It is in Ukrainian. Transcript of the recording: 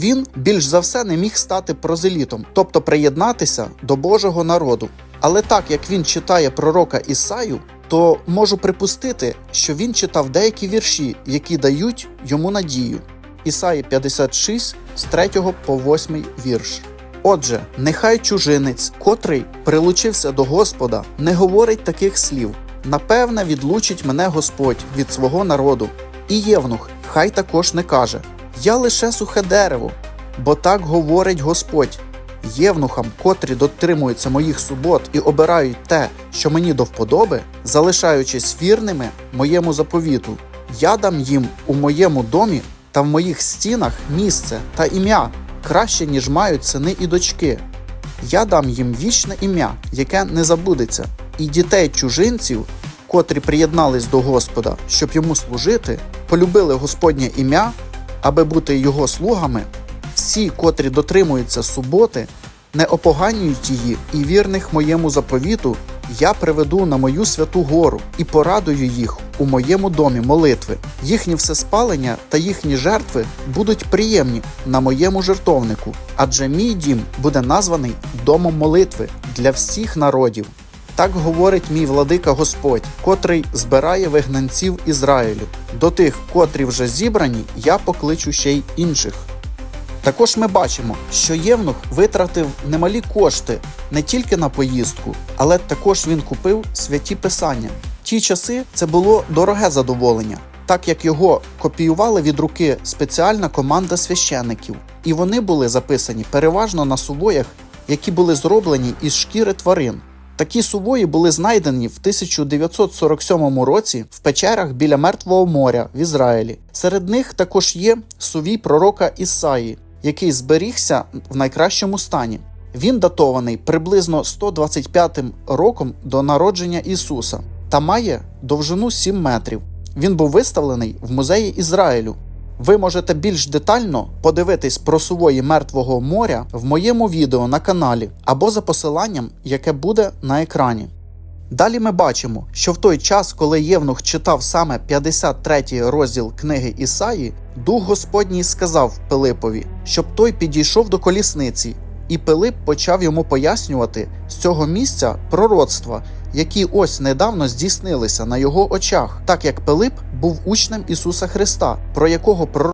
Він більш за все не міг стати прозелітом, тобто приєднатися до Божого народу. Але так як він читає пророка Ісаю, то можу припустити, що він читав деякі вірші, які дають йому надію. Ісаї 56 з 3 по 8 вірш. Отже, нехай чужинець, котрий прилучився до Господа, не говорить таких слів. Напевне, відлучить мене Господь від свого народу. І євнух, хай також не каже: Я лише сухе дерево, бо так говорить Господь. Євнухам, котрі дотримуються моїх субот і обирають те, що мені до вподоби, залишаючись вірними моєму заповіту, я дам їм у моєму домі та в моїх стінах місце та ім'я краще, ніж мають сини і дочки. Я дам їм вічне ім'я, яке не забудеться, і дітей чужинців, котрі приєднались до Господа, щоб йому служити, полюбили Господнє ім'я, аби бути його слугами. Всі, котрі дотримуються суботи, не опоганюють її і вірних моєму заповіту, я приведу на мою святу гору і порадую їх у моєму домі молитви. Їхні всеспалення та їхні жертви будуть приємні на моєму жертовнику, адже мій дім буде названий домом молитви для всіх народів. Так говорить мій владика Господь, котрий збирає вигнанців Ізраїлю. До тих, котрі вже зібрані, я покличу ще й інших. Також ми бачимо, що Євнух витратив немалі кошти не тільки на поїздку, але також він купив святі писання. Ті часи це було дороге задоволення, так як його копіювали від руки спеціальна команда священиків, і вони були записані переважно на сувоях, які були зроблені із шкіри тварин. Такі сувої були знайдені в 1947 році в печерах біля Мертвого моря в Ізраїлі. Серед них також є сувій пророка Ісаї, який зберігся в найкращому стані. Він датований приблизно 125 роком до народження Ісуса та має довжину 7 метрів. Він був виставлений в музеї Ізраїлю. Ви можете більш детально подивитись про сувої Мертвого моря в моєму відео на каналі або за посиланням, яке буде на екрані. Далі ми бачимо, що в той час, коли Євнух читав саме 53 розділ книги Ісаї, Дух Господній сказав Пилипові, щоб той підійшов до колісниці, і Пилип почав йому пояснювати з цього місця пророцтва, які ось недавно здійснилися на його очах, так як Пилип був учнем Ісуса Христа, про якого пророцтво